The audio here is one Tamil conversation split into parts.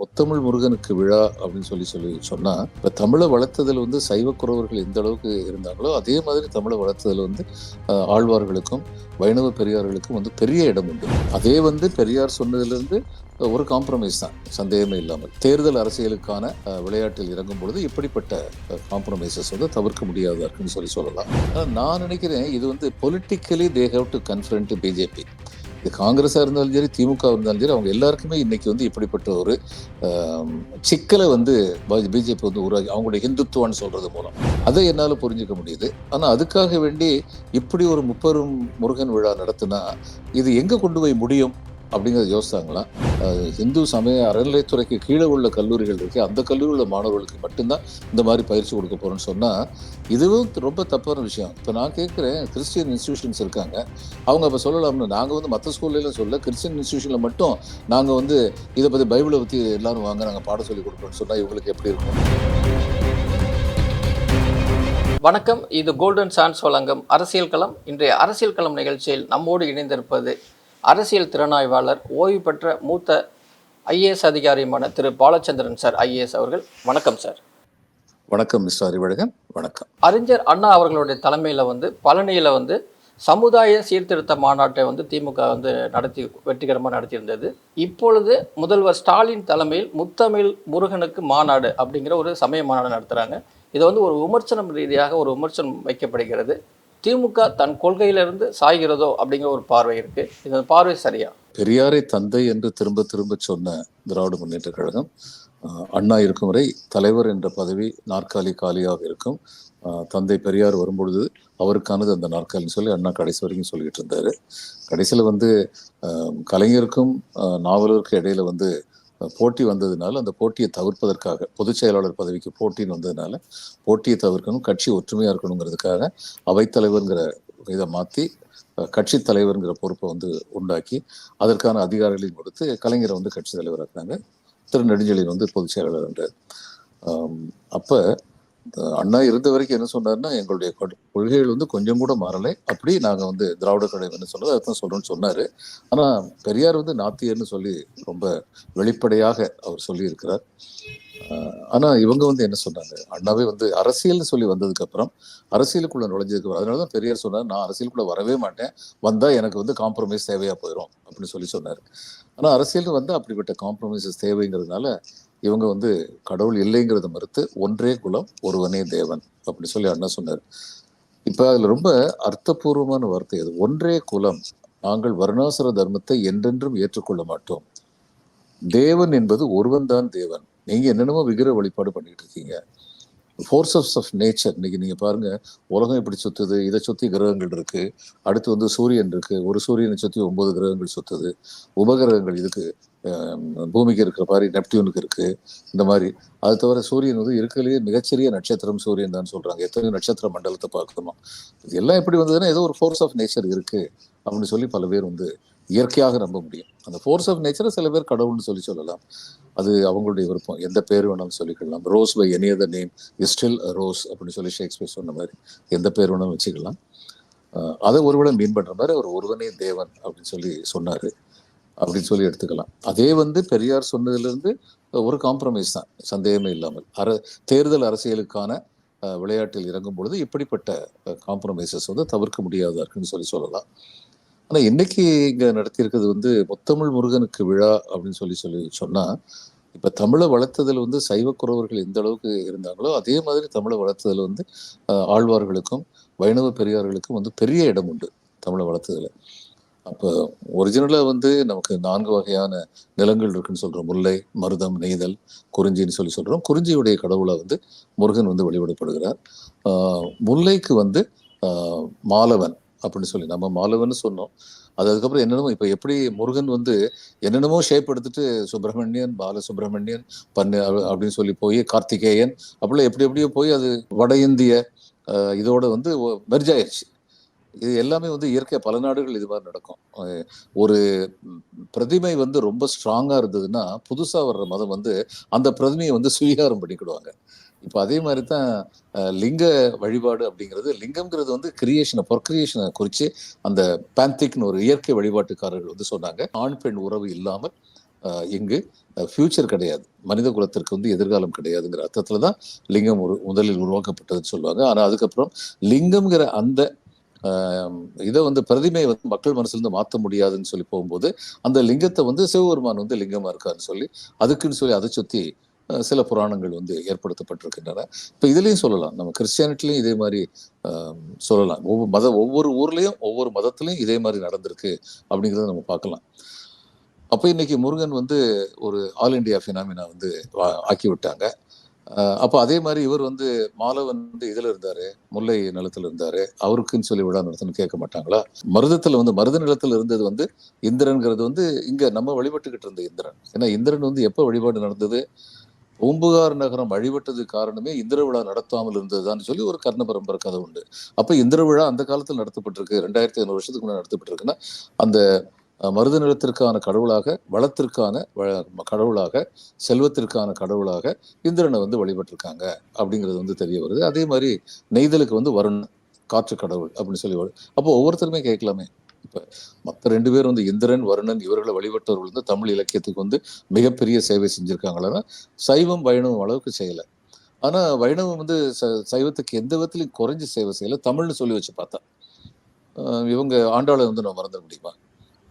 முத்தமிழ் முருகனுக்கு விழா அப்படின்னு சொல்லி சொல்லி சொன்னா இப்ப தமிழை வளர்த்ததில் வந்து சைவக்குறவர்கள் எந்த அளவுக்கு இருந்தாங்களோ அதே மாதிரி தமிழை வளர்த்ததில் வந்து ஆழ்வார்களுக்கும் வைணவ பெரியார்களுக்கும் வந்து பெரிய இடம் உண்டு. அதே வந்து பெரியார் சொன்னதுலேருந்து ஒரு காம்ப்ரமைஸ் தான் சந்தேகமே இல்லாமல். தேர்தல் அரசியலுக்கான விளையாட்டில் இறங்கும் பொழுது இப்படிப்பட்ட காம்ப்ரமைசஸ் வந்து தவிர்க்க முடியாதா இருக்குன்னு சொல்லி சொல்லலாம். நான் நினைக்கிறேன் இது வந்து politically they have to confront BJP இது காங்கிரஸாக இருந்தாலும் சரி திமுக இருந்தாலும் சரி அவங்க எல்லாருக்குமே இன்னைக்கு வந்து இப்படிப்பட்ட ஒரு சிக்கலை வந்து பிஜேபி வந்து உருவாக்கி அவங்களுடைய ஹிந்துத்துவான்னு சொல்றது மூலம். அதை என்னால் புரிஞ்சுக்க முடியுது. ஆனால் அதுக்காக வேண்டி இப்படி ஒரு முப்பெரும் முருகன் விழா நடத்தினா இது எங்கே கொண்டு போய் முடியும்? அப்படிங்கிறத யோசித்தாங்களா இந்து சமய அறநிலைத்துறைக்கு கீழே உள்ள கல்லூரிகள் இருக்கு அந்த கல்லூரியில் மாணவர்களுக்கு மட்டும்தான் இந்த மாதிரி பயிற்சி கொடுக்க போகிறோன்னு சொன்னால் இதுவும் ரொம்ப தப்பான விஷயம். இப்போ நான் கேட்குறேன் கிறிஸ்டியன் இன்ஸ்டியூஷன்ஸ் இருக்காங்க. அவங்க அப்போ சொல்லலாம்னு நாங்கள் வந்து மற்ற ஸ்கூல்ல சொல்ல கிறிஸ்டியன் இன்ஸ்டியூஷனில் மட்டும் நாங்கள் வந்து இதை பற்றி பைபிளை பற்றி எல்லாரும் வாங்க நாங்கள் பாடம் சொல்லி கொடுக்குறோம்னு சொன்னால் இவங்களுக்கு எப்படி இருக்கும்? வணக்கம். இது கோல்டன் சான்ஸ் வழங்கும் அரசியல் களம். இன்றைய அரசியல் களம் நிகழ்ச்சியில் நம்மோடு இணைந்திருப்பது அரசியல் திறனாய்வாளர் ஓய்வு பெற்ற மூத்த ஐஏஎஸ் அதிகாரியுமான திரு. பாலச்சந்திரன் சார் ஐஏஎஸ் அவர்கள். வணக்கம் சார். வணக்கம் மிஸ்டர் அறிவழகன். வணக்கம். அறிஞர் அண்ணா அவர்களுடைய தலைமையில் வந்து பழனியில் வந்து சமுதாய சீர்திருத்த மாநாட்டை வந்து திமுக வந்து நடத்தி வெற்றிகரமாக நடத்தியிருந்தது. இப்பொழுது முதல்வர் ஸ்டாலின் தலைமையில் முத்தமிழ் முருகனுக்கு மாநாடு அப்படிங்கிற ஒரு சமய மாநாடு நடத்துகிறாங்க இது வந்து ஒரு விமர்சனம் ரீதியாக ஒரு விமர்சனம் வைக்கப்படுகிறது. திமுக தன் கொள்கையிலிருந்து சாய்கிறதோ அப்படிங்கிற ஒரு பார்வை இருக்கு. இந்த பார்வை சரியா? பெரியாரை தந்தை என்று திரும்ப திரும்ப சொன்ன திராவிட முன்னேற்ற கழகம் அண்ணா இருக்கும் வரை தலைவர் என்ற பதவி நாற்காலி காலியாக இருக்கும். தந்தை பெரியார் வரும்பொழுது அவருக்கானது அந்த நாற்காலின்னு சொல்லி அண்ணா கடைசி வரைக்கும் சொல்லிட்டு இருந்தாரு. கடைசியில் வந்து கலைஞருக்கும் நாவலருக்கும் இடையில வந்து போட்டி வந்ததுனால அந்த போட்டியை தவிர்ப்பதற்காக பொதுச் செயலாளர் பதவிக்கு போட்டின்னு வந்ததுனால போட்டியை தவிர்க்கணும் கட்சி ஒற்றுமையாக இருக்கணுங்கிறதுக்காக அவைத்தலைவருங்கிற இதை மாற்றி கட்சி தலைவருங்கிற பொறுப்பை வந்து உண்டாக்கி அதற்கான அதிகாரிகளையும் கொடுத்து கலைஞரை வந்து கட்சி தலைவராக்குறாங்க திரு. நெடுஞ்செழியன் வந்து பொதுச் செயலாளர் என்றார். அண்ணா இருந்த வரைக்கும் என்ன சொன்னாருன்னா எங்களுடைய கொள்கைகள் வந்து கொஞ்சம் கூட மாறலை. அப்படி நாங்கள் வந்து திராவிட கழகம் என்ன சொன்னது அதுதான் சொல்றோம்னு சொன்னார். ஆனால் பெரியார் வந்து நாத்தியர்னு சொல்லி ரொம்ப வெளிப்படையாக அவர் சொல்லியிருக்கிறார். ஆனால் இவங்க வந்து என்ன சொன்னாங்க? அண்ணாவே வந்து அரசியல்னு சொல்லி வந்ததுக்கப்புறம் அரசியலுக்குள்ள நுழைஞ்சதுக்கு அதனால தான் பெரியார் சொன்னார் நான் அரசியலுக்குள்ள வரவே மாட்டேன். வந்தால் எனக்கு வந்து காம்ப்ரமைஸ் தேவையாக போயிடும் அப்படின்னு சொல்லி சொன்னார். ஆனால் அரசியலுக்கு வந்து அப்படிப்பட்ட காம்ப்ரமைசஸ் தேவைங்கிறதுனால இவங்க வந்து கடவுள் இல்லைங்கிறத மறுத்து ஒன்றே குலம் ஒருவனே தேவன் அப்படி சொல்லி அண்ணா சொன்னார். இப்போ அதில் ரொம்ப அர்த்தபூர்வமான வார்த்தை அது. ஒன்றே குலம் நாங்கள் வருணாசுர தர்மத்தை என்றென்றும் ஏற்றுக்கொள்ள மாட்டோம். தேவன் என்பது ஒருவன் தான் தேவன். நீங்கள் என்னென்னமோ விக்கிர வழிபாடு பண்ணிட்டு இருக்கீங்க. ஃபோர்ஸஸ் ஆஃப் நேச்சர் இன்னைக்கு நீங்கள் பாருங்கள் உலகம் எப்படி சுத்துது இதை சுற்றி கிரகங்கள் இருக்குது அடுத்து வந்து சூரியன் இருக்குது ஒரு சூரியனை சுற்றி ஒம்பது கிரகங்கள் சுத்துது உபகிரகங்கள் இதுக்கு பூமிக்கு இருக்கிற மாதிரி நெப்டியூனுக்கு இருக்கு இந்த மாதிரி. அது தவிர சூரியன் வந்து இருக்கிறதுலேயே மிகச்சிறிய நட்சத்திரம் சூரியன் தான் சொல்றாங்க. எத்தனை நட்சத்திர மண்டலத்தை பார்க்கணுமா. இது எல்லாம் எப்படி வந்ததுன்னா ஏதோ ஒரு ஃபோர்ஸ் ஆஃப் நேச்சர் இருக்கு அப்படின்னு சொல்லி பல பேர் வந்து இயற்கையாக நம்ப முடியும். அந்த ஃபோர்ஸ் ஆஃப் நேச்சரை சில பேர் கடவுள்னு சொல்லி சொல்லலாம். அது அவங்களுடைய விருப்பம். எந்த பேர் வேணாலும் சொல்லிக்கலாம். Rose by any other name is still rose அப்படின்னு சொல்லி ஷேக்ஸ்பியர் சொன்ன மாதிரி. எந்த பேர் வேணாலும் வச்சுக்கலாம். அதை ஒருவேளை மீன் பண்ணுற மாதிரி அவர் ஒருவனே தேவன் அப்படின்னு சொல்லி சொன்னார். அப்படின்னு சொல்லி எடுத்துக்கலாம். அதே வந்து பெரியார் சொன்னதிலிருந்து ஒரு காம்ப்ரமைஸ் தான். சந்தேகமே இல்லாமல். அர தேர்தல் அரசியலுக்கான விளையாட்டில் இறங்கும் பொழுது இப்படிப்பட்ட காம்ப்ரமைசஸ் வந்து தவிர்க்க முடியாதா இருக்குன்னு சொல்லி சொல்லலாம். ஆனால் இன்னைக்கு இங்கே நடத்தியிருக்கிறது வந்து முத்தமிழ் முருகனுக்கு விழா அப்படின்னு சொல்லி சொல்லி சொன்னால் இப்போ தமிழை வளர்த்ததில் வந்து சைவக்குறவர்கள் எந்த அளவுக்கு இருந்தாங்களோ அதே மாதிரி தமிழை வளர்த்ததில் வந்து ஆழ்வார்களுக்கும் வைணவ பெரியார்களுக்கும் வந்து பெரிய இடம் உண்டு தமிழை வளர்த்ததில். அப்போ ஒரிஜினலாக வந்து நமக்கு நான்கு வகையான நிலங்கள் இருக்குன்னு சொல்கிறோம் முல்லை மருதம் நெய்தல் குறிஞ்சின்னு சொல்லி சொல்கிறோம் குறிஞ்சியுடைய கடவுளை வந்து முருகன் வந்து வழிபடப்படுகிறார். முல்லைக்கு வந்து மாலவன் அப்படின்னு சொல்லி நம்ம மாலவன் சொன்னோம். அது அதுக்கப்புறம் என்னென்னமோ இப்போ எப்படி முருகன் வந்து என்னென்னமோ ஷேப் எடுத்துட்டு சுப்பிரமணியன் பாலசுப்பிரமணியன் பன்னு அப்படின்னு சொல்லி போய் கார்த்திகேயன் அப்படிலாம் எப்படி எப்படியோ போய் அது வட இந்திய இதோட வந்து மெர்ஜ் ஆயிடுச்சு இது எல்லாமே வந்து இயற்கை பல நாடுகள் இது மாதிரி நடக்கும். ஒரு பிரதிமை வந்து ரொம்ப ஸ்ட்ராங்காக இருந்ததுன்னா புதுசாக வர்ற மதம் வந்து அந்த பிரதிமையை வந்து சுவீகாரம் பண்ணிக்கிடுவாங்க. இப்போ அதே மாதிரி தான் லிங்க வழிபாடு அப்படிங்கிறது லிங்கம்ங்கிறது வந்து கிரியேஷனை பொற்கிரியேஷனை குறித்து அந்த பேந்திக்னு ஒரு இயற்கை வழிபாட்டுக்காரர்கள் வந்து சொன்னாங்க. ஆண் பெண் உறவு இல்லாமல் இங்கு ஃபியூச்சர் கிடையாது. மனித குலத்திற்கு வந்து எதிர்காலம் கிடையாதுங்கிற அர்த்தத்தில் தான் லிங்கம் ஒரு முதலில் உருவாக்கப்பட்டதுன்னு சொல்லுவாங்க. ஆனால் அதுக்கப்புறம் லிங்கம்ங்கிற அந்த இதை வந்து பிரதிமையை வந்து மக்கள் மனசுலேருந்து மாற்ற முடியாதுன்னு சொல்லி போகும்போது அந்த லிங்கத்தை வந்து சிவபெருமான் வந்து லிங்கமாக இருக்காருன்னு சொல்லி அதுக்குன்னு சொல்லி அதை சுற்றி சில புராணங்கள் வந்து ஏற்படுத்தப்பட்டிருக்கின்றன. இப்போ இதுலேயும் சொல்லலாம். நம்ம கிறிஸ்டியானிட்டிலையும் இதே மாதிரி சொல்லலாம். ஒவ்வொரு மத ஒவ்வொரு ஊர்லேயும் ஒவ்வொரு மதத்துலையும் இதே மாதிரி நடந்திருக்கு அப்படிங்கிறத நம்ம பார்க்கலாம். அப்போ இன்னைக்கு முருகன் வந்து ஒரு ஆல் இண்டியா ஃபினாமினா வந்து வா- ஆக்கி விட்டாங்க அப்போ அதே மாதிரி இவர் வந்து மாலவன் வந்து இதில் இருந்தாரு முல்லை நிலத்தில் இருந்தாரு. அவருக்குன்னு சொல்லி விழா நடத்தணும் கேட்க மாட்டாங்களா? மருதத்தில் வந்து மருத நிலத்தில் இருந்தது வந்து இந்திரன்கிறது வந்து இங்கே நம்ம வழிபட்டுக்கிட்டு இருந்த இந்திரன். ஏன்னா இந்திரன் வந்து எப்போ வழிபாடு நடந்தது? பூம்புகார் நகரம் வழிபட்டது காரணமே இந்திர விழா நடத்தாமல் இருந்ததுதான் சொல்லி ஒரு கர்ண பரம்பரை கதை உண்டு. அப்போ இந்திர விழா அந்த காலத்தில் நடத்தப்பட்டிருக்கு. ரெண்டாயிரத்தி ஐநூறு வருஷத்துக்கு முன்னாடி நடத்தப்பட்டிருக்குன்னா அந்த மருத நிலத்திற்கான கடவுளாக வளத்திற்கான வ- கடவுளாக செல்வத்திற்கான கடவுளாக இந்திரனை வந்து வழிபட்டிருக்காங்க அப்படிங்கிறது வந்து தெரிய வருது. அதே மாதிரி நெய்தலுக்கு வந்து வருண் காற்று கடவுள் அப்படின்னு சொல்லி வரு- அப்போ ஒவ்வொருத்தருமே கேட்கலாமே. இப்போ மற்ற ரெண்டு பேர் வந்து இந்திரன் வருணன் இவர்களை வழிபட்டவர்கள் வந்து தமிழ் இலக்கியத்துக்கு வந்து மிகப்பெரிய சேவை செஞ்சுருக்காங்களா? சைவம் வைணவம் அளவுக்கு செய்யலை. ஆனால் வைணவம் வந்து ச- சைவத்துக்கு எந்த விதத்திலையும் குறைஞ்சி சேவை செய்யலை. தமிழ்னு சொல்லி வச்சு பார்த்தா. இவங்க ஆண்டாளை வந்து நம்ம மறந்துட முடியுமா?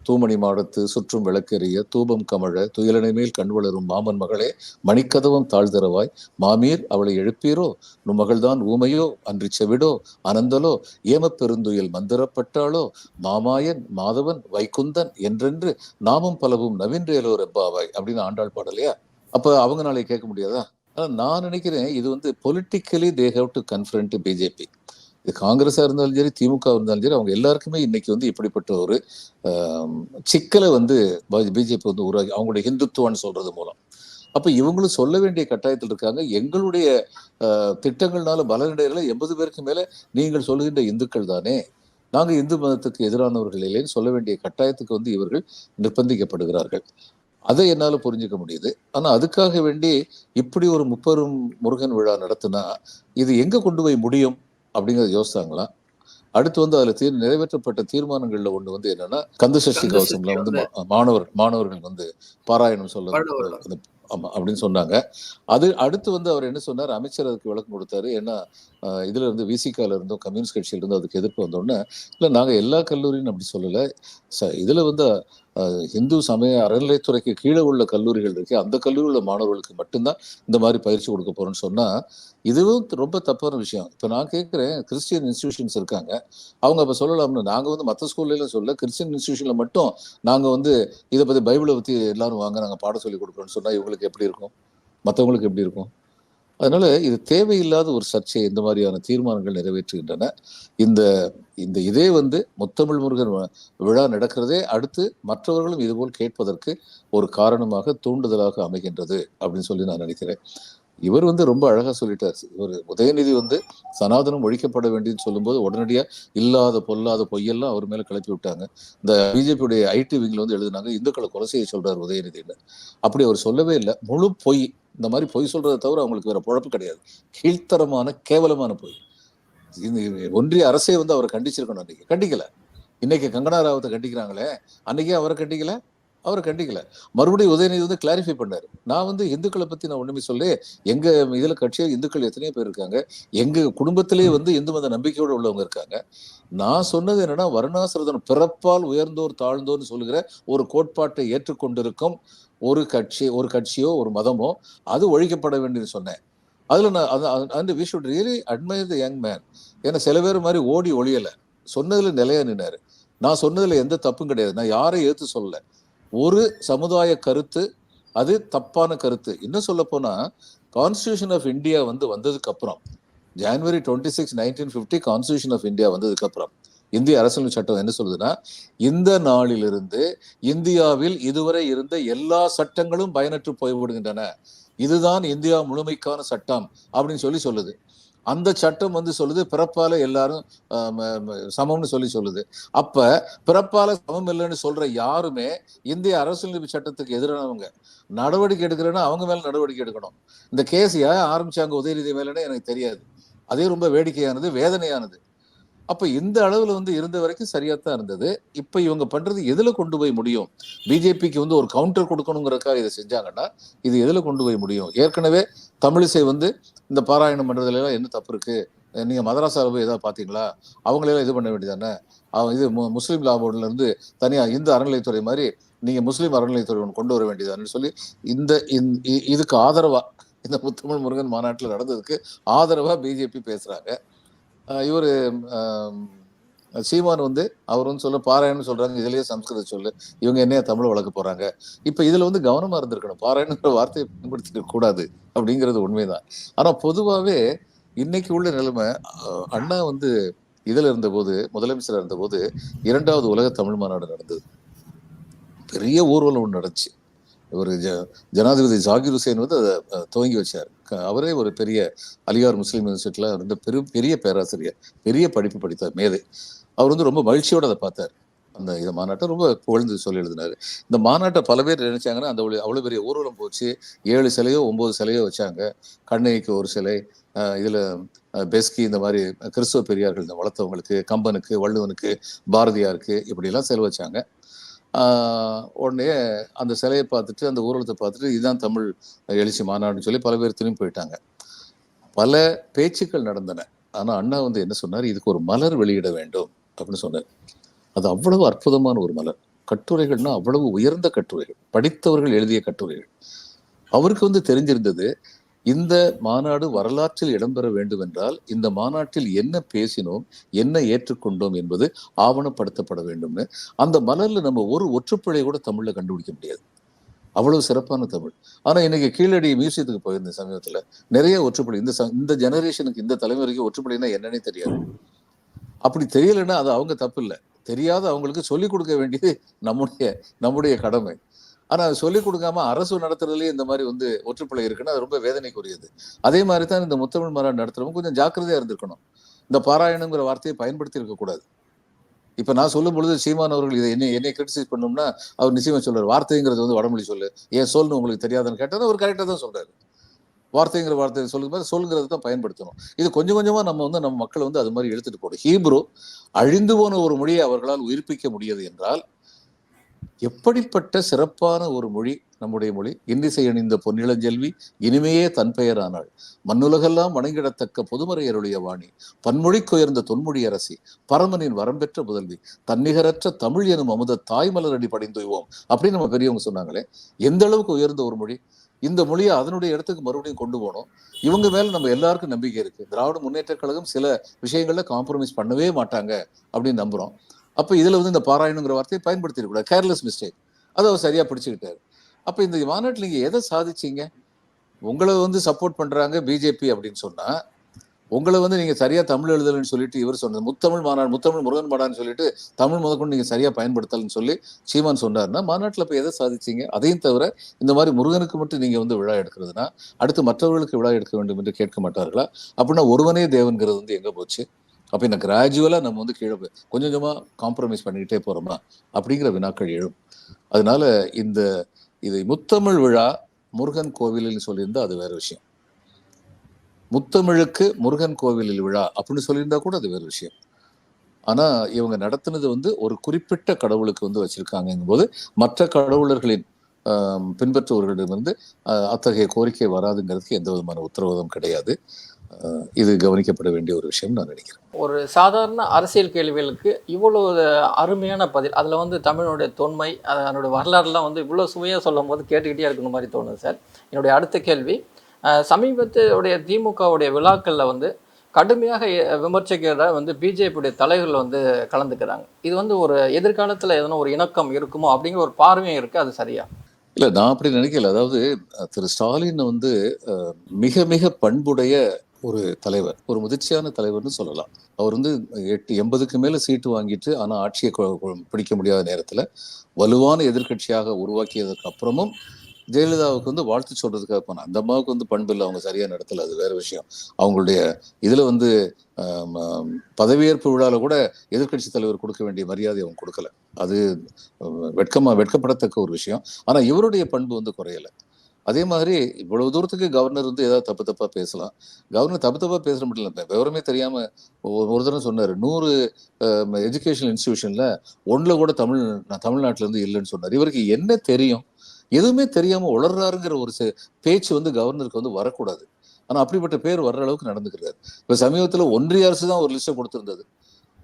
தூமணி மாடத்து சுற்றும் விளக்கெறிய தூபம் கமழ துயிலனை மேல் கண் வளரும் மாமன் மகளே மணிக்கதவம் தாழ்தரவாய் மாமீர் அவளை எழுப்பீரோ? நும் மகள்தான் ஊமையோ? அன்றி செவிடோ? அனந்தலோ? ஏமப்பெருந்துயில் மந்திரப்பட்டாளோ? மாமாயன் மாதவன் வைகுந்தன் என்றென்று நாமம் பலவும் நவீன்றேலோ ரெப்பாவாய் அப்படின்னு ஆண்டாள் பாடலையா அப்ப அவங்க நாளை கேட்க முடியாதா? ஆனா நான் நினைக்கிறேன் இது வந்து politically they have to confront BJP இது காங்கிரஸாக இருந்தாலும் சரி திமுக இருந்தாலும் சரி அவங்க எல்லாருக்குமே இன்னைக்கு வந்து இப்படிப்பட்ட ஒரு சிக்கலை வந்து பிஜேபி வந்து உருவாக்கி அவங்களுடைய ஹிந்துத்துவான்னு சொல்றது மூலம். அப்போ இவங்களும் சொல்ல வேண்டிய கட்டாயத்தில் இருக்காங்க. எங்களுடைய திட்டங்கள்னால பலனடையில எண்பது பேருக்கு மேலே நீங்கள் சொல்லுகின்ற இந்துக்கள் தானே. நாங்கள் இந்து மதத்துக்கு எதிரானவர்கள் இல்லைன்னு சொல்ல வேண்டிய கட்டாயத்துக்கு வந்து இவர்கள் நிர்பந்திக்கப்படுகிறார்கள். அதை என்னால் புரிஞ்சுக்க முடியுது. ஆனால் அதுக்காக வேண்டி இப்படி ஒரு முப்பெரும் முருகன் விழா நடத்தினா இது எங்கே கொண்டு போய் முடியும்? அப்படிங்கறத யோசிச்சாங்களா? அடுத்து வந்து அதுல தீர் நிறைவேற்றப்பட்ட தீர்மானங்கள்ல ஒண்ணு வந்து என்னன்னா கந்த கவசம்ல சஷ்டி வந்து மா- மாணவர் மாணவர்கள் வந்து பாராயணம் சொல்ல ஆமா அப்படின்னு சொன்னாங்க. அது அடுத்து வந்து அவர் என்ன சொன்னார்? அமைச்சர் அதுக்கு விளக்கம் கொடுத்தாரு. ஏன்னா இதுல இருந்து விசிகால இருந்தும் கம்யூனிஸ்ட் கட்சியில இருந்தும் அதுக்கு எதிர்ப்பு வந்தோடனே இல்ல நாங்க எல்லா கல்லூரியும் அப்படி சொல்லல. இதுல வந்து இந்து சமய அறநிலைத்துறைக்கு கீழே உள்ள கல்லூரிகள் இருக்கு. அந்த கல்லூரியில் உள்ள மாணவர்களுக்கு மட்டும்தான் இந்த மாதிரி பயிற்சி கொடுக்க போறோம்னு சொன்னா இதுவும் ரொம்ப தப்பான விஷயம். இப்போ நான் கேட்குறேன் கிறிஸ்டியன் இன்ஸ்டிடியூஷன்ஸ் இருக்காங்க. அவங்க அப்போ சொல்லலாம்னு நாங்கள் வந்து மற்ற ஸ்கூல்ல சொல்ல கிறிஸ்டியன் இன்ஸ்டியூஷனில் மட்டும் நாங்கள் வந்து இதை பற்றி பைபிளை பற்றி எல்லாரும் வாங்க நாங்கள் பாடம் சொல்லி கொடுக்குறோம்னு சொன்னால் இவங்களுக்கு எப்படி இருக்கும்? மற்றவங்களுக்கு எப்படி இருக்கும்? அதனால இது தேவையில்லாத ஒரு சர்ச்சையை இந்த மாதிரியான தீர்மானங்கள் நிறைவேற்றுகின்றன. இந்த இந்த இதே வந்து முத்தமிழ் முருகன் விழா நடக்கிறதே அடுத்து மற்றவர்களும் இதுபோல் கேட்பதற்கு ஒரு காரணமாக தூண்டுதலாக அமைகின்றது அப்படின்னு சொல்லி நான் நினைக்கிறேன். இவர் வந்து ரொம்ப அழகா சொல்லிட்டார். இவர் உதயநிதி வந்து சனாதனம் ஒழிக்கப்பட வேண்டியதுன்னு சொல்லும்போது உடனடியா இல்லாத பொல்லாத பொய்யெல்லாம் அவர் மேல கிளப்பி விட்டாங்க. இந்த பிஜேபியுடைய ஐடி விங்ல வந்து எழுதினாங்க இந்துக்களை கொலை செய்ய சொல்றாரு உதயநிதினு அப்படி அவர் சொல்லவே இல்லை. முழு பொய் இந்த மாதிரி பொய் சொல்றதை தவிர அவங்களுக்கு வேற பொழப்பு கிடையாது. கீழ்த்தரமான கேவலமான பொய். இந்த ஒன்றிய அரசே வந்து அவரை கண்டிச்சிருக்கணும் அன்னைக்கு. கண்டிக்கல. இன்னைக்கு கங்கனா ராவத்தை கண்டிக்கிறாங்களே அன்னைக்கே அவரை கண்டிக்கல அவரை கண்டிக்கல. மறுபடியும் உதயநிதி வந்து கிளாரிஃபை பண்ணாரு. நான் வந்து இந்துக்களை பத்தி நான் ஒண்ணுமே சொல்லி எங்க இதுல கட்சியில் இந்துக்கள் எத்தனையோ பேர் இருக்காங்க. எங்க குடும்பத்திலேயே வந்து இந்து மத நம்பிக்கையோடு உள்ளவங்க இருக்காங்க. நான் சொன்னது என்னன்னா வருணாசிரதன் பிறப்பால் உயர்ந்தோர் தாழ்ந்தோர்னு சொல்லுகிற ஒரு கோட்பாட்டை ஏற்றுக்கொண்டிருக்கும் ஒரு கட்சி ஒரு கட்சியோ ஒரு மதமோ அது ஒழிக்கப்பட வேண்டியது சொன்னேன். அதில் நான் அந்த we should really admire the young man ஏன்னா சில பேர் மாதிரி ஓடி ஒழியலை. சொன்னதில் நிலையா நின்னாரு. நான் சொன்னதில் எந்த தப்பும் கிடையாது. நான் யாரையும் ஏற்று சொல்லலை. ஒரு சமுதாய கருத்து அது தப்பான கருத்து. இன்னும் சொல்ல போனால் கான்ஸ்டியூஷன் ஆஃப் இந்தியா வந்து வந்ததுக்கு அப்புறம் January twenty six nineteen fifty constitution of India வந்ததுக்கு அப்புறம் இந்திய அரசியல் சட்டம் என்ன சொல்லுதுன்னா இந்த நாளிலிருந்து இந்தியாவில் இதுவரை இருந்த எல்லா சட்டங்களும் பயனற்று போய்விடுகின்றன. இதுதான் இந்தியா முழுமைக்கான சட்டம் அப்படின்னு சொல்லி சொல்லுது. அந்த சட்டம் வந்து சொல்லுது பிறப்பால எல்லாரும் சமம்னு சொல்லி சொல்லுது. அப்ப பிறப்பால சமம் இல்லைன்னு சொல்ற யாருமே இந்திய அரசியலமைப்பு சட்டத்துக்கு எதிரானவங்க. நடவடிக்கை எடுக்கிறேன்னா அவங்க மேல நடவடிக்கை எடுக்கணும். இந்த கேஸ் ஏன் ஆரம்பிச்சாங்க உதயநிதி மேலன்னு எனக்கு தெரியாது. அதே ரொம்ப வேடிக்கையானது வேதனையானது. அப்ப இந்த அளவுல வந்து இருந்த வரைக்கும் சரியாக தான் இருந்தது. இப்ப இவங்க பண்றது எதுல கொண்டு போய் முடியும்? பிஜேபிக்கு வந்து ஒரு கவுண்டர் கொடுக்கணுங்கிறக்காக இதை செஞ்சாங்கன்னா இது எதுல கொண்டு போய் முடியும்? ஏற்கனவே தமிழிசை வந்து இந்த பாராயணம் பண்றதுல எல்லாம் என்ன தப்பு இருக்கு? நீங்க மதராசால போய் ஏதாவது பாத்தீங்களா அவங்களெல்லாம் இது பண்ண வேண்டியதானே இது மு- முஸ்லீம் லா போர்டுல இருந்து தனியா இந்து அறநிலைத்துறை மாதிரி நீங்க முஸ்லீம் அறநிலைத்துறை ஒன்று கொண்டு வர வேண்டியதானு சொல்லி இந்த இ- இதுக்கு ஆதரவா இந்த முத்தமிழ் முருகன் மாநாட்டில் நடந்ததுக்கு ஆதரவா பிஜேபி பேசுறாங்க. இவர் சீமான் வந்து அவர் வந்து சொல்ல பாராயணம் சொல்றாங்க இதுலயே சம்ஸ்கிருத சொல்லு இவங்க என்னைய தமிழ் வளர்க்க போறாங்க. இப்ப இதுல வந்து கவனமா இருந்திருக்கணும். பாராயணங்கிற வார்த்தையை பயன்படுத்திக்க கூடாது அப்படிங்கிறது உண்மைதான். ஆனா பொதுவாவே இன்னைக்கு உள்ள நிலைமை அண்ணா வந்து இதுல இருந்தபோது முதலமைச்சர் இருந்தபோது இரண்டாவது உலக தமிழ் மாநாடு நடந்தது. பெரிய ஊர்வலம் ஒன்று நடந்துச்சு. ஒரு ஜ ஜனாதிபதி ஜாகிர் ஹுசேன் வந்து அதை துவங்கி வச்சார். அவரே ஒரு பெரிய அலிகார் முஸ்லீம் யூனிவர்சிட்டியில் இருந்த பெரும் பெரிய பேராசிரியர் பெரிய படிப்பு படித்தார் மேதை அவர் வந்து ரொம்ப மகிழ்ச்சியோடு அதை பார்த்தார். அந்த இந்த மாநாட்டை ரொம்ப புகழ்ந்து சொல்லி எழுதினாரு. இந்த மாநாட்டை பல பேர் நினைச்சாங்கன்னா அந்த அவ்வளோ பெரிய ஊர்வலம் போச்சு. ஏழு சிலையோ ஒம்பது சிலையோ வச்சாங்க. கண்ணகிக்கு ஒரு சிலை இதில் பெஸ்கி இந்த மாதிரி கிறிஸ்துவ பெரியார்கள் இந்த வளர்த்தவங்களுக்கு கம்பனுக்கு வள்ளுவனுக்கு பாரதியாருக்கு இப்படிலாம் சிலை வச்சாங்க. உடனே அந்த சிலையை பார்த்துட்டு அந்த ஊர்வலத்தை பார்த்துட்டு இதுதான் தமிழ் எழுச்சி மாநாடுன்னு சொல்லி பல பேர் திரும்பி போயிட்டாங்க. பல பேச்சுக்கள் நடந்தன. ஆனால் அண்ணா வந்து என்ன சொன்னார்? இதுக்கு ஒரு மலர் வெளியிட வேண்டும் அப்படின்னு சொன்னார். அது அவ்வளவு அற்புதமான ஒரு மலர். கட்டுரைகள்னா அவ்வளவு உயர்ந்த கட்டுரைகள். படித்தவர்கள் எழுதிய கட்டுரைகள். அவருக்கு வந்து தெரிஞ்சிருந்தது இந்த மாநாடு வரலாற்றில் இடம்பெற வேண்டும் என்றால் இந்த மாநாட்டில் என்ன பேசினோம் என்ன ஏற்றுக்கொண்டோம் என்பது ஆவணப்படுத்தப்பட வேண்டும்னு. அந்த மலர்ல நம்ம ஒரு ஒற்றுப்பிழை கூட தமிழ்ல கண்டுபிடிக்க முடியாது. அவ்வளவு சிறப்பான தமிழ். ஆனா இன்னைக்கு கீழடி மியூசியத்துக்கு போயிருந்தேன் சமீபத்துல நிறைய ஒற்றுப்பிழை. இந்த இந்த ஜெனரேஷனுக்கு இந்த தலைமுறைக்கு ஒற்றுப்பிழைனா என்னன்னே தெரியாது. அப்படி தெரியலன்னா அது அவங்க தப்பு இல்லை. தெரியாத அவங்களுக்கு சொல்லிக் கொடுக்க வேண்டியது நம்முடைய நம்முடைய கடமை. ஆனால் அது சொல்லிக் கொடுக்காம அரசு நடத்துறதுலேயே இந்த மாதிரி வந்து ஒற்றுப்பிழை இருக்குன்னா அது ரொம்ப வேதனைக்குரியது. அதே மாதிரி தான் இந்த முத்தமிழ் மாநாடு நடத்துறவங்க கொஞ்சம் ஜாக்கிரதையாக இருந்திருக்கணும். இந்த பாராயணங்கிற வார்த்தையை பயன்படுத்தி இருக்கக்கூடாது இப்போ நான் சொல்லும் பொழுது சீமான் அவர்கள் இதை என்னை என்னை கிரிட்டிசைஸ் பண்ணோம்னா அவர் நிச்சயமாக சொல்றாரு வார்த்தைங்கிறது வந்து வடமொழி சொல்லு. ஏன் சொல்னு உங்களுக்கு தெரியாதுன்னு கேட்டால் அவர் கரெக்டாக தான் சொல்றாரு. வார்த்தைங்கிற வார்த்தை சொல்லும்போது மாதிரி சொல்லுங்கிறது தான் பயன்படுத்தணும். இது கொஞ்சம் கொஞ்சமாக நம்ம வந்து நம்ம மக்களை வந்து அது மாதிரி எடுத்துகிட்டு போடும் ஹீப்ரோ அழிந்து போன ஒரு மொழியை அவர்களால் உயிர்ப்பிக்க முடியாது என்றால் எப்படிப்பட்ட சிறப்பான ஒரு மொழி நம்முடைய மொழி? இன்னிசை அணிந்த பொன்னிளஞ்செல்வி இனிமையே தன் பெயரானாள். மண்ணுலகெல்லாம் வணங்கிடத்தக்க பொதுமறையருடைய வாணி. பன்மொழிக்குயர்ந்த தொன்மொழி அரசி. பரமனின் வரம்பெற்ற புதல்வி. தன்னிகரற்ற தமிழ் எனும் அமுத தாய்மலரடி படிந்துவோம் அப்படின்னு நம்ம பெரியவங்க சொன்னாங்களே. எந்த அளவுக்கு உயர்ந்த ஒரு மொழி? இந்த மொழியை அதனுடைய இடத்துக்கு மறுபடியும் கொண்டு போகணும். இவங்க மேல நம்ம எல்லாருக்கும் நம்பிக்கை இருக்கு. திராவிட முன்னேற்ற கழகம் சில விஷயங்கள்ல காம்ப்ரமைஸ் பண்ணவே மாட்டாங்க அப்படின்னு நம்புறோம். அப்போ இதில் வந்து இந்த பாராயணுங்கிற வார்த்தையை பயன்படுத்திடக்கூடாது கேர்லெஸ் மிஸ்டேக் அதை அவர் சரியாக பிடிச்சிக்கிட்டார். அப்போ இந்த மாநாட்டில் நீங்கள் எதை சாதிச்சிங்க? உங்களை வந்து சப்போர்ட் பண்ணுறாங்க பிஜேபி அப்படின்னு சொன்னால் உங்களை வந்து நீங்கள் சரியாக தமிழ் எழுதலைன்னு சொல்லிட்டு இவர் சொன்னது. முத்தமிழ் மாநாடு முத்தமிழ் முருகன் மாநாடுன்னு சொல்லிட்டு தமிழ் முதற்கொண்டு நீங்கள் சரியாக பயன்படுத்தலன்னு சொல்லி சீமான் சொன்னார்னா மாநாட்டில் இப்போ எதை சாதிச்சிங்க? அதையும் தவிர இந்த மாதிரி முருகனுக்கு மட்டும் நீங்கள் வந்து விழா எடுக்கிறதுனா அடுத்து மற்றவர்களுக்கு விழா எடுக்க வேண்டும் என்று கேட்க மாட்டார்களா? அப்படின்னா ஒருவனே தேவன்கிறது வந்து எங்கே போச்சு? அப்ப இந்த கிராஜுவலா நம்ம வந்து கீழே போய் கொஞ்சம் கொஞ்சமா காம்ப்ரமைஸ் பண்ணிக்கிட்டே போறோமா? அப்படிங்கிற வினாக்கள் எழும். அதனால இந்த இதை முத்தமிழ் விழா முருகன் கோவிலில் சொல்லியிருந்தா அது வேற விஷயம். முத்தமிழுக்கு முருகன் கோவிலில் விழா அப்படின்னு சொல்லியிருந்தா கூட அது வேற விஷயம். ஆனா இவங்க நடத்துனது வந்து ஒரு குறிப்பிட்ட கடவுளுக்கு வந்து வச்சிருக்காங்கும் போது மற்ற கடவுளர்களின் ஆம், பின்பற்றுபவர்களிடமிருந்து ஆஹ், அத்தகைய கோரிக்கை வராதுங்கிறதுக்கு எந்த விதமான உத்தரவாதம் கிடையாது. இது கவனிக்கப்பட வேண்டிய ஒரு விஷயம் நான் நினைக்கிறேன். ஒரு சாதாரண அரசியல் கேள்விகளுக்கு இவ்வளவு அருமையான பதில் அதில் வந்து தமிழனுடைய தொன்மை அது அதனுடைய வரலாறுலாம் வந்து இவ்வளோ சுவையாக சொல்லும் போது கேட்டுக்கிட்டே இருக்கணும் மாதிரி தோணுது சார். என்னுடைய அடுத்த கேள்வி சமீபத்துடைய திமுகவுடைய விழாக்களில் வந்து கடுமையாக விமர்சிக்கிறத வந்து பிஜேபியுடைய தலைவர்கள் வந்து கலந்துக்கிறாங்க. இது வந்து ஒரு எதிர்காலத்தில் எதனா ஒரு இணக்கம் இருக்குமோ அப்படிங்கிற ஒரு பார்வையும் இருக்குது அது சரியா? இல்ல நான் அப்படி நினைக்கல. அதாவது திரு ஸ்டாலின் வந்து மிக மிக பண்புடைய ஒரு தலைவர் ஒரு முதிர்ச்சியான தலைவர்னு சொல்லலாம். அவர் வந்து எட்டு எண்பதுக்கு மேல சீட்டு வாங்கிட்டு ஆனா ஆட்சியை பிடிக்க முடியாத நேரத்துல வலுவான எதிர்க்கட்சியாக உருவாக்கியதுக்கு அப்புறமும் ஜெயலலிதாவுக்கு வந்து வாழ்த்து சொல்றதுக்காக போனேன். அந்த அம்மாவுக்கு வந்து பண்பு இல்லை அவங்க சரியா நடத்தல அது வேற விஷயம். அவங்களுடைய இதுல வந்து பதவியேற்பு விழால கூட எதிர்க்கட்சி தலைவர் கொடுக்க வேண்டிய மரியாதை அவங்க கொடுக்கல. அது வெட்கமா வெட்கப்படத்தக்க ஒரு விஷயம். ஆனா இவருடைய பண்பு வந்து குறையல. அதே மாதிரி இவ்வளவு தூரத்துக்கு கவர்னர் வந்து ஏதாவது தப்பு தப்பா பேசலாம். கவர்னர் தப்பு தப்பா பேசுற மட்டும் இல்லை விவரமே தெரியாம ஒரு தடவை சொன்னாரு நூறு எஜுகேஷனல் இன்ஸ்டிடியூஷன்ல ஒண்ணுல கூட தமிழ் நான் தமிழ்நாட்டுல இருந்து இல்லைன்னு சொன்னார். இவருக்கு என்ன தெரியும்? எதுவுமே தெரியாம உளர்றாருங்கிற ஒரு பேச்சு வந்து கவர்னருக்கு வந்து வரக்கூடாது. ஆனா அப்படிப்பட்ட பேர் வர்ற அளவுக்கு நடந்துக்கிறாரு. இப்ப சமீபத்துல ஒன்றிய அரசு தான் ஒரு லிஸ்ட்டை கொடுத்திருந்தது.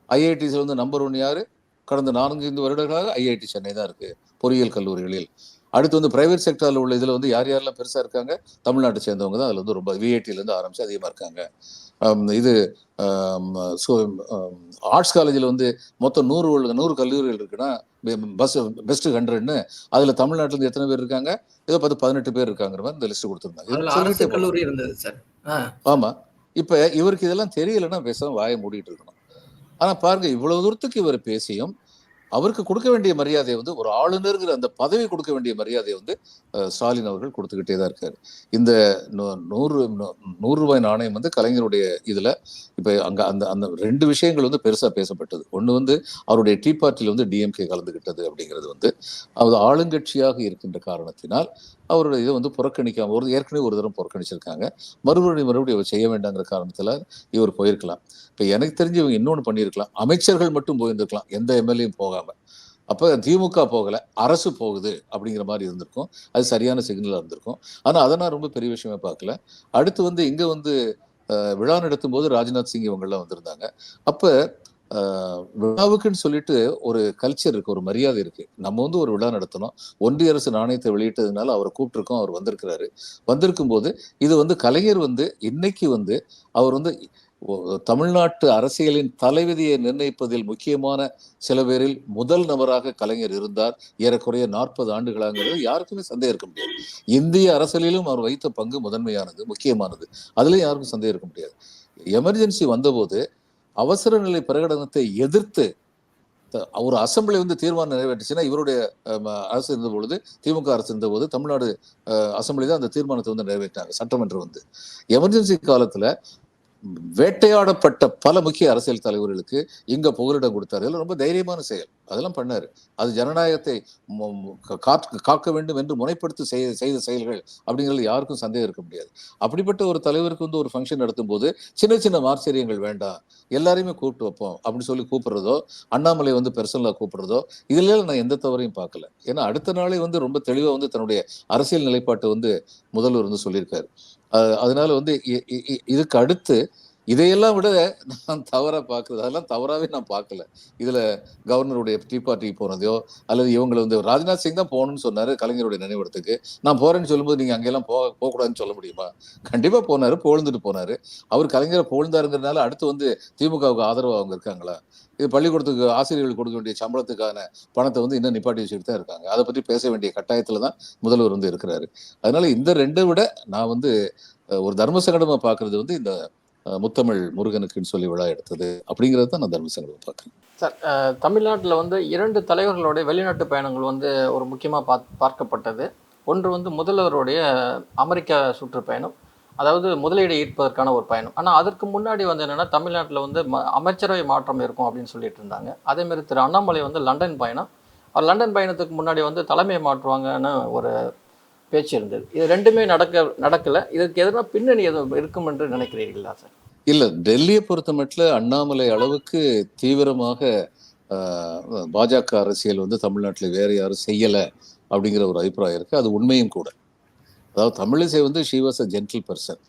ஐஐடிஸ்ல வந்து நம்பர் ஒன் யாரு? கடந்த நான்கு ஐந்து வருடங்களாக ஐஐடி சென்னை தான் இருக்கு பொறியியல் கல்லூரிகளில். அடுத்து வந்து பிரைவேட் செக்டர்ல உள்ள இதுல வந்து யார் யாரெல்லாம் பெருசா இருக்காங்க? தமிழ்நாட்டை சேர்ந்தவங்க தான் அதுல வந்து ரொம்ப விஐடில இருந்து ஆரம்பிச்சு அதிகமா இருக்காங்க. இது ஆர்ட்ஸ் காலேஜில் வந்து மொத்தம் நூறு உள்ள நூறு கல்லூரிகள் இருக்குன்னா பஸ் பெஸ்ட் ஹண்ட்ரட்னு அதுல தமிழ்நாட்டுல இருந்து எத்தனை பேர் இருக்காங்க? ஏதோ பத்து பதினெட்டு பேர் இருக்காங்கிற மாதிரி இந்த லிஸ்ட் கொடுத்துருந்தாங்க. அதுல இது அரசு சொல்லிட்டே போலாம். கல்லூரி இருந்தது சார். ஆ. ஆமா. இப்ப இவருக்கு இதெல்லாம் தெரியலன்னா பேசாம வாயை மூடிட்டு இருக்கணும். ஆனா பாருங்க இவ்வளவு தூரத்துக்கு இவர் பேசியும் அவருக்கு கொடுக்க வேண்டிய மரியாதையை வந்து ஒரு ஆளுநருங்கிற அந்த பதவி கொடுக்க வேண்டிய மரியாதையை வந்து ஸ்டாலின் அவர்கள் கொடுத்துக்கிட்டே தான் இருக்காரு. இந்த நூ- நூறு நூறு ரூபாய் நாணயம் வந்து கலைஞருடைய இதுல இப்ப அங்க அந்த அந்த ரெண்டு விஷயங்கள் வந்து பெருசா பேசப்பட்டது. ஒன்று வந்து அவருடைய டீ பார்ட்டியில் வந்து டிஎம்கே கலந்துகிட்டது அப்படிங்கிறது வந்து அது ஆளுங்கட்சியாக இருக்கின்ற காரணத்தினால் அவரோட இதை வந்து புறக்கணிக்காம ஒரு ஏற்கனவே ஒரு தரம் புறக்கணிச்சிருக்காங்க. மறுபடியும் மறுபடியும் அவர் செய்ய வேண்டாங்கிற காரணத்தில் இவர் போயிருக்கலாம். இப்போ எனக்கு தெரிஞ்சு இவங்க இன்னொன்று பண்ணியிருக்கலாம். அமைச்சர்கள் மட்டும் போயிருந்திருக்கலாம். எந்த எம்எல்ஏயும் போகாமல் அப்போ திமுக போகலை. அரசு போகுது அப்படிங்கிற மாதிரி இருந்திருக்கும். அது சரியான சிக்னலாக இருந்திருக்கும். ஆனால் அதை நான் ரொம்ப பெரிய விஷயமே பார்க்கல. அடுத்து வந்து இங்கே வந்து விழா நடத்தும் போது ராஜ்நாத் சிங் இவங்கெல்லாம் வந்திருந்தாங்க. அப்போ விழாவுக்குன்னு சொல்லிட்டு ஒரு கல்ச்சர் இருக்கு ஒரு மரியாதை இருக்கு. நம்ம வந்து ஒரு விழா நடத்தணும். ஒன்றிய அரசு நாணயத்தை வெளியிட்டதுனால அவரை கூப்பிட்டுருக்கோம் அவர் வந்திருக்கிறாரு. வந்திருக்கும் போது இது வந்து கலைஞர் வந்து இன்னைக்கு வந்து அவர் வந்து தமிழ்நாட்டு அரசியலின் தலைவிதியை நிர்ணயிப்பதில் முக்கியமான சில பேரில் முதல் நபராக கலைஞர் இருந்தார். ஏறக்குறைய நாற்பது ஆண்டுகளாங்கிறது யாருக்குமே சந்தேகம் இருக்க முடியாது இந்திய அரசியலிலும் அவர் வைத்த பங்கு முதன்மையானது முக்கியமானது. அதுலயும் யாருக்கும் சந்தேகம் இருக்க முடியாது எமர்ஜென்சி வந்தபோது அவசர நிலை பிரகடனத்தை எதிர்த்து த- ஒரு அசெம்பிளி வந்து தீர்மானம் நிறைவேற்றுச்சுன்னா இவருடைய அரசு இருந்த பொழுது திமுக அரசு இருந்த போது தமிழ்நாடு அசம்பிளி தான் அந்த தீர்மானத்தை வந்து நிறைவேற்றினாங்க சட்டமன்றம் வந்து. எமர்ஜென்சி காலத்துல வேட்டையாடப்பட்ட பல முக்கிய அரசியல் தலைவர்களுக்கு இங்க புகலிடம் கொடுத்தாரு. இதெல்லாம் ரொம்ப தைரியமான செயல். அதெல்லாம் பண்ணாரு. அது ஜனநாயகத்தை காக்க வேண்டும் என்று முனைப்படுத்தி செய்த செய்த செயல்கள் அப்படிங்கிறது யாருக்கும் சந்தேகம் இருக்க முடியாது. அப்படிப்பட்ட ஒரு தலைவருக்கு வந்து ஒரு ஃபங்க்ஷன் நடத்தும் போது சின்ன சின்ன ஆச்சரியங்கள் வேண்டாம். எல்லாரையுமே கூப்பிட்டு வைப்போம் அப்படின்னு சொல்லி கூப்பிடுறதோ அண்ணாமலை வந்து பெர்சனலாக கூப்பிடுறதோ இதுல நான் எந்த தவறையும் பார்க்கல. ஏன்னா அடுத்த நாளே வந்து ரொம்ப தெளிவாக வந்து தன்னுடைய அரசியல் நிலைப்பாட்டை வந்து முதல்வர் வந்து சொல்லியிருக்காரு. அதனால வந்து இ- இ- இதுக்கு அடுத்து இதையெல்லாம் விட நான் தவறாக பார்க்குறது அதெல்லாம் தவறாகவே நான் பார்க்கல. இதில் கவர்னருடைய டீ பார்ட்டிக்கு போனதையோ அல்லது இவங்களை வந்து ராஜ்நாத் சிங் தான் போகணும்னு சொன்னார் கலைஞருடைய நினைவிடத்துக்கு. நான் போகிறேன்னு சொல்லும்போது நீங்கள் அங்கெல்லாம் போக போகக்கூடாதுன்னு சொல்ல முடியுமா? கண்டிப்பாக போனார் போழுந்துட்டு போனார். அவர் கலைஞரை போழுந்தாருங்கிறதுனால அடுத்து வந்து திமுகவுக்கு ஆதரவு அவங்க இருக்காங்களா? இது பள்ளிக்கூடத்துக்கு ஆசிரியர்கள் கொடுக்க வேண்டிய சம்பளத்துக்கான பணத்தை வந்து இன்னும் நிப்பாட்டி வச்சுட்டு தான் இருக்காங்க. அதை பற்றி பேச வேண்டிய கட்டாயத்தில் தான் முதல்வர் வந்து இருக்கிறாரு. அதனால இந்த ரெண்டை விட நான் வந்து ஒரு தர்ம சங்கடமாக பார்க்குறது வந்து இந்த முத்தமிழ் முருகனுக்குன்னு சொல்லி விழா எடுத்தது. அப்படிங்கிறது தான் நான் தர்ம சங்கடமா சார் தமிழ்நாட்டில் வந்து இரண்டு தலைவர்களுடைய வெளிநாட்டு பயணங்கள் வந்து ஒரு முக்கியமாக பா பார்க்கப்பட்டது. ஒன்று வந்து முதல்வருடைய அமெரிக்கா சுற்றுப்பயணம். அதாவது முதலீடு ஈர்ப்பதற்கான ஒரு பயணம். ஆனால் அதற்கு முன்னாடி வந்து என்னென்னா தமிழ்நாட்டில் வந்து ம அமைச்சரவை மாற்றம் இருக்கும் அப்படின்னு சொல்லிட்டு இருந்தாங்க. அதேமாரி திரு அண்ணாமலை வந்து லண்டன் பயணம். அவர் லண்டன் பயணத்துக்கு முன்னாடி வந்து தலைமை மாற்றுவாங்கன்னு ஒரு பேச்சு இருந்தது. இது ரெண்டுமே நடக்க நடக்கலை. இதற்கு எதனா பின்னணி எதுவும் இருக்கும் என்று நினைக்கிறீர்களா சார்? இல்லை டெல்லியை பொறுத்த மட்டும் அண்ணாமலை அளவுக்கு தீவிரமாக பாஜக அரசியல் வந்து தமிழ்நாட்டில் வேறு யாரும் செய்யலை அப்படிங்கிற ஒரு அபிப்பிராயம் இருக்குது அது உண்மையும் கூட. அதாவது தமிழிசை வந்து she was a gentle person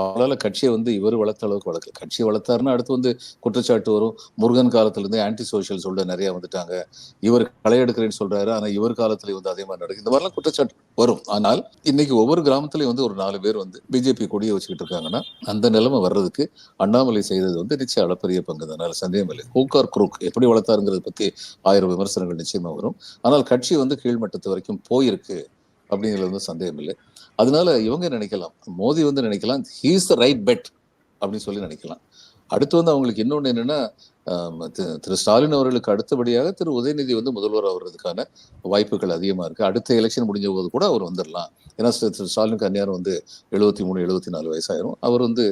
அவரால் கட்சியை வந்து இவர் வளர்த்த அளவுக்கு வளர்க்கல. கட்சி வளர்த்தாருன்னா அடுத்து வந்து குற்றச்சாட்டு வரும். முருகன் காலத்துலேருந்து ஆன்டி சோஷியல் சொல்ல நிறைய வந்துட்டாங்க. இவர் களை எடுக்கிறேன்னு சொல்றாரு. ஆனால் இவர் காலத்துல வந்து அதே மாதிரி நடக்குது. இந்த மாதிரிலாம் குற்றச்சாட்டு வரும். ஆனால் இன்னைக்கு ஒவ்வொரு கிராமத்துலயும் வந்து ஒரு நாலு பேர் வந்து பிஜேபி கொடியை வச்சுக்கிட்டு இருக்காங்கன்னா அந்த நிலைமை வர்றதுக்கு அண்ணாமலை செய்தது வந்து நிச்சயம் அளப்பரிய பங்கு அதனால சந்தேகம் இல்லை. ஹூக்கார் குரூக் எப்படி வளர்த்தாருங்கிறத பத்தி ஆயிரம் விமர்சனங்கள் நிச்சயமா வரும். ஆனால் கட்சி வந்து கீழ்மட்டத்து வரைக்கும் போயிருக்கு அப்படிங்கிறது வந்து சந்தேகம் இல்லை. அதனால இவங்க நினைக்கலாம். மோடி வந்து நினைக்கலாம். ஹீஸ் த ரைட் பெட் அப்படின்னு சொல்லி நினைக்கலாம். அடுத்து வந்து அவங்களுக்கு இன்னொன்று என்னென்னா திரு ஸ்டாலின் அவர்களுக்கு அடுத்தபடியாக திரு உதயநிதி வந்து முதல்வர் ஆகிறதுக்கான வாய்ப்புகள் அதிகமாக இருக்குது அடுத்த எலெக்ஷன் முடிஞ்ச போது கூட அவர் வந்துடலாம் ஏன்னா திரு ஸ்டாலின் ஸ்டாலினுக்கு வந்து எழுபத்தி மூணு எழுபத்தி நாலு வயசாயிரும். அவர் வந்து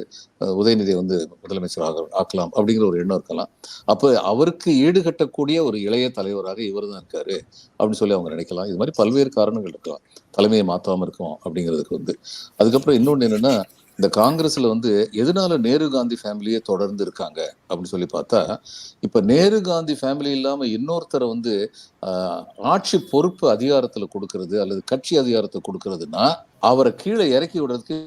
உதயநிதியை வந்து முதலமைச்சர் ஆக ஆக்கலாம் அப்படிங்கிற ஒரு எண்ணம் இருக்கலாம். அப்போ அவருக்கு ஈடுகட்டக்கூடிய ஒரு இளைய தலைவராக இவர் தான் இருக்காரு அப்படின்னு சொல்லி அவங்க நினைக்கலாம். இது மாதிரி பல்வேறு காரணங்கள் இருக்கலாம். தலைமையை மாற்றாமல் இருக்கும் அப்படிங்கிறதுக்கு வந்து. அதுக்கப்புறம் இன்னொன்று என்னென்னா இந்த காங்கிரஸ்ல வந்து எதனால நேரு காந்தி ஃபேமிலியே தொடர்ந்து இருக்காங்க அப்படின்னு சொல்லி பார்த்தா இப்ப நேரு காந்தி ஃபேமிலி இல்லாம இன்னொருத்தரை வந்து ஆட்சி பொறுப்பு அதிகாரத்துல கொடுக்கறது அல்லது கட்சி அதிகாரத்தை கொடுக்கறதுன்னா அவரை கீழே இறக்கி விடுறதுக்கு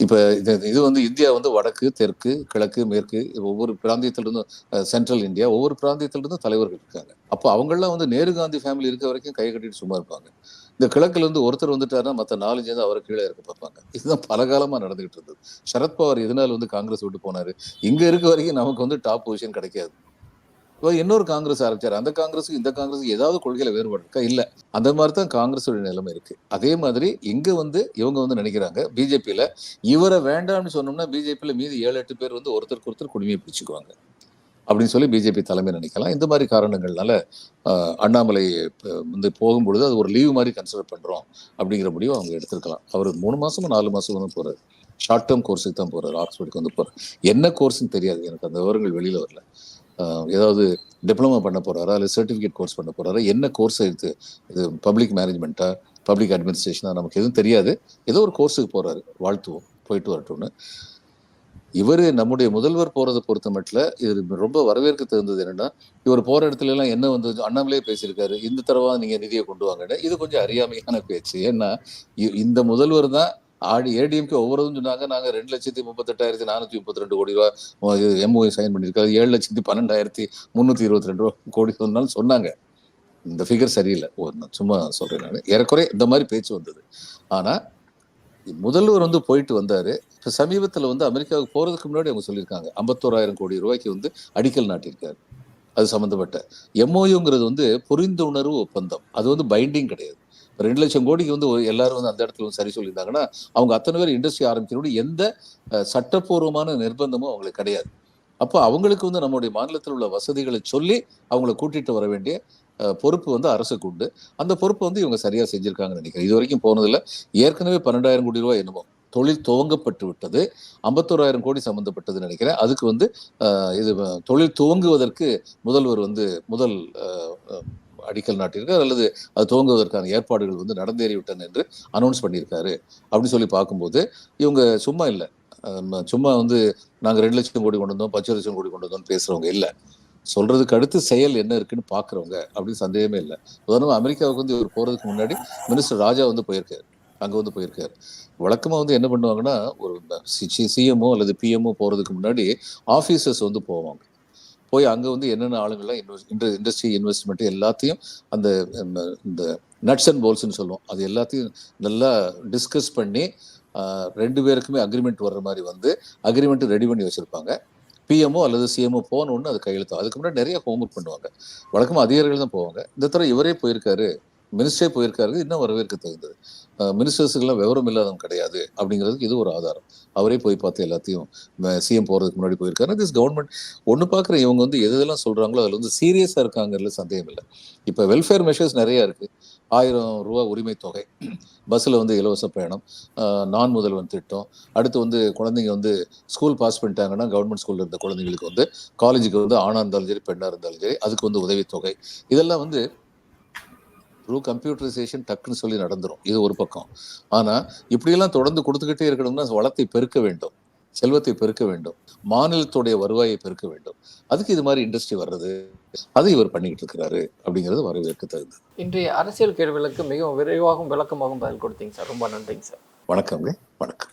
இப்ப இது இது வந்து இந்தியா வந்து வடக்கு தெற்கு கிழக்கு மேற்கு ஒவ்வொரு பிராந்தியத்திலிருந்தும் சென்ட்ரல் இந்தியா ஒவ்வொரு பிராந்தியத்திலிருந்தும் தலைவர்கள் இருக்காங்க. அப்போ அவங்கெல்லாம் வந்து நேரு காந்தி ஃபேமிலி இருக்க வரைக்கும் கை கட்டிட்டு சும்மா இருப்பாங்க. இந்த கிழக்குல இருந்து ஒருத்தர் வந்துட்டாருன்னா மற்ற நாலு சேர்ந்து அவரை கீழே இருக்க பார்ப்பாங்க. இதுதான் பல காலமா நடந்துகிட்டு இருந்தது. சரத்பவார் எதனால வந்து காங்கிரஸ் விட்டு போனாரு? இங்கே இருக்க வரைக்கும் நமக்கு வந்து டாப் பொசிஷன் கிடைக்காது. இப்போ இன்னொரு காங்கிரஸ் ஆரம்பிச்சார். அந்த காங்கிரஸுக்கு இந்த காங்கிரஸுக்கு ஏதாவது கொள்கையில் வேறுபாடு இருக்கா? இல்லை. அந்த மாதிரி தான் காங்கிரஸோட நிலைமை இருக்கு. அதே மாதிரி இங்கே வந்து இவங்க வந்து நினைக்கிறாங்க பிஜேபியில் இவரை வேண்டாம்னு சொன்னோம்னா பிஜேபியில் மீது ஏழு எட்டு பேர் வந்து ஒருத்தருக்கு ஒருத்தர் குடிமையை பிடிச்சிக்குவாங்க. அப்படின்னு சொல்லி பிஜேபி தலைமை நினைக்கலாம். இந்த மாதிரி காரணங்கள்னால அண்ணாமலை வந்து போகும்பொழுது அது ஒரு லீவ் மாதிரி கன்சிடர் பண்ணுறோம் அப்படிங்கிற முடிவு அவங்க எடுத்திருக்கலாம். அவர் மூணு மாசமும் நாலு மாதம் தான் போறாரு. ஷார்ட் டேர்ம் கோர்ஸுக்கு தான் போறாரு. ஆக்ஸ்போர்டுக்கு வந்து போறாரு. என்ன கோர்ஸ்னு தெரியாது. எனக்கு அந்த விவரங்கள் வெளியில வரல. ஏதாவது டிப்ளமா பண்ண போறாரா? இல்லை சர்டிஃபிகேட் கோர்ஸ் பண்ண போறாரா? என்ன கோர்ஸ் எடுத்து இது பப்ளிக் மேனேஜ்மெண்ட்டா பப்ளிக் அட்மினிஸ்ட்ரேஷனா நமக்கு எதுவும் தெரியாது. ஏதோ ஒரு கோர்ஸுக்கு போறாரு. வாழ்த்துவோம். போயிட்டு வரட்டும்னு. இவர் நம்முடைய முதல்வர் போறதை பொறுத்த மட்டும் இது ரொம்ப வரவேற்க தகுந்தது என்னன்னா இவர் போற இடத்துல எல்லாம் என்ன வந்து அண்ணாமலே பேசியிருக்காரு இந்த தடவை நீங்க நிதியை கொண்டு வாங்கன்னு. இது கொஞ்சம் அறியாமையான பேச்சு. ஏன்னா இ- இந்த முதல்வர் தான் ஆடி ஏடிஎம்கே ஒவ்வொருதும் சொன்னாங்க நாங்கள் ரெண்டு லட்சத்தி முப்பத்தெட்டாயிரத்தி நானூற்றி முப்பத்தி ரெண்டு கோடி ரூபா எம்ஓஐ சைன் பண்ணியிருக்காரு. ஏழு லட்சத்தி பன்னெண்டாயிரத்தி முந்நூற்றி இருபத்தி ரெண்டு ரூபா கோடி சொன்னாலும் சொன்னாங்க. இந்த ஃபிகர் சரியில்லை. ஒரு நான் சும்மா சொல்கிறேன் நான். ஏறக்குறைய இந்த மாதிரி பேச்சு வந்தது. ஆனால் முதல்வர் வந்து போயிட்டு வந்தாரு. இப்போ சமீபத்துல வந்து அமெரிக்காவுக்கு போறதுக்கு முன்னாடி அவங்க சொல்லியிருக்காங்க. ஐம்பத்தோராயிரம் கோடி ரூபாய்க்கு வந்து அடிக்கல் நாட்டியிருக்காரு. அது சம்மந்தப்பட்ட எம்ஓயுங்கிறது வந்து புரிந்துணர்வு ஒப்பந்தம். அது வந்து பைண்டிங் கிடையாது. இப்ப ரெண்டு லட்சம் கோடிக்கு வந்து எல்லாரும் வந்து அந்த இடத்துல வந்து சரி சொல்லியிருந்தாங்கன்னா அவங்க அத்தனை பேர் இண்டஸ்ட்ரி ஆரம்பிக்கிறோட எந்த சட்டப்பூர்வமான நிர்பந்தமும் அவங்களுக்கு கிடையாது. அப்போ அவங்களுக்கு வந்து நம்முடைய மாநிலத்தில் உள்ள வசதிகளை சொல்லி அவங்கள கூட்டிட்டு வர வேண்டிய பொறுப்பு வந்து அரசுக்கு உண்டு. அந்த பொறுப்பு வந்து இவங்க சரியாக செஞ்சுருக்காங்கன்னு நினைக்கிறேன். இது வரைக்கும் போனதில்லை. ஏற்கனவே பன்னெண்டாயிரம் கோடி ரூபாய் என்னமோ தொழில் துவங்கப்பட்டு விட்டது. ஐம்பத்தோராயிரம் கோடி சம்மந்தப்பட்டதுன்னு நினைக்கிறேன். அதுக்கு வந்து இது தொழில் துவங்குவதற்கு முதல்வர் வந்து முதல் அடிக்கல் நாட்டியிருக்கார். அல்லது அது துவங்குவதற்கான ஏற்பாடுகள் வந்து நடந்தேறிவிட்டன என்று அனௌன்ஸ் பண்ணியிருக்காரு. அப்படின்னு சொல்லி பார்க்கும்போது இவங்க சும்மா இல்லை. சும்மா வந்து நாங்கள் ரெண்டு லட்சம் கோடி கொண்டு வந்தோம் பத்து லட்சம் கோடி கொண்டு வந்தோம்னு பேசுறவங்க இல்லை. சொல்றதுக்கு அடுத்து செயல் என்ன இருக்குன்னு பாக்குறவங்க அப்படின்னு சந்தேகமே இல்லை. உதாரணமா அமெரிக்காவுக்கு வந்து இவர் போறதுக்கு முன்னாடி மினிஸ்டர் ராஜா வந்து போயிருக்காரு. அங்க வந்து போயிருக்காரு. வழக்கமா வந்து என்ன பண்ணுவாங்கன்னா ஒரு சிஎம்ஓ அல்லது பிஎம்ஓ போறதுக்கு முன்னாடி ஆபீசர்ஸ் வந்து போவாங்க. போய் அங்க வந்து என்னென்ன ஆளுங்கள்லாம் இன்வெஸ்ட் இண்டஸ்ட்ரி இன்வெஸ்ட்மெண்ட் எல்லாத்தையும் அந்த இந்த நட்ஸ் அண்ட் போல்ஸ்னு சொல்லுவோம். அது எல்லாத்தையும் நல்லா டிஸ்கஸ் பண்ணி ரெண்டு பேருக்குமே அக்ரிமெண்ட் வர்ற மாதிரி வந்து அக்ரிமெண்ட் ரெடி பண்ணி வச்சுருப்பாங்க. பிஎம்ஓ அல்லது சிஎம்ஓ போன ஒன்று அது கையெழுத்தம் அதுக்கு முன்னாடி நிறைய ஹோம்ஒர்க் பண்ணுவாங்க. வழக்கமாக அதிகாரிகள் தான் போவாங்க. இந்த தடவை இவரே போயிருக்காரு மினிஸ்டரே போயிருக்காரு இன்னும் வரவேற்க தகுந்தது. மினிஸ்டர்ஸுக்கெல்லாம் விவரம் இல்லாதவங்க கிடையாது அப்படிங்கிறதுக்கு இது ஒரு ஆதாரம். அவரே போய் பார்த்து எல்லாத்தையும் சிஎம் போகிறதுக்கு முன்னாடி போயிருக்காரு. திஸ் கவர்மெண்ட் ஒன்று பார்க்குற இவங்க வந்து எது எதெல்லாம் சொல்கிறாங்களோ அதில் வந்து சீரியஸாக இருக்காங்கிறதுல சந்தேகம் இல்லை இப்போ வெல்ஃபேர் மெஷர்ஸ் நிறையா இருக்குது ஆயிரம் ரூபா உரிமை தொகை. பஸ்ஸில் வந்து இலவச பயணம். நான் முதல்வன் திட்டம். அடுத்து வந்து குழந்தைங்க வந்து ஸ்கூல் பாஸ் பண்ணிட்டாங்கன்னா கவர்மெண்ட் ஸ்கூலில் இருந்த குழந்தைங்களுக்கு வந்து காலேஜுக்கு வந்து ஆணாக இருந்தாலும் சரி பெண்ணாக இருந்தாலும் சரி அதுக்கு வந்து உதவித்தொகை இதெல்லாம் வந்து த்ரூ கம்ப்யூட்டரைசேஷன் டக்குன்னு சொல்லி நடந்துடும் இது ஒரு பக்கம். ஆனால் இப்படியெல்லாம் தொடர்ந்து கொடுத்துக்கிட்டே இருக்கணும்னா வளத்தை பெருக்க வேண்டும். செல்வத்தை பெருக்க வேண்டும். மாநிலத்துடைய வருவாயை பெருக்க வேண்டும். அதுக்கு இது மாதிரி இண்டஸ்ட்ரி வர்றது. அதை இவர் பண்ணிக்கிட்டு இருக்கிறாரு அப்படிங்கிறது வரவேற்க தகுந்தது. இன்றைய அரசியல் கேள்விகளுக்கு மிகவும் விரைவாகவும் விளக்கமாகவும் பதில் கொடுத்தீங்க சார். ரொம்ப நன்றிங்க சார். வணக்கங்க வணக்கம்.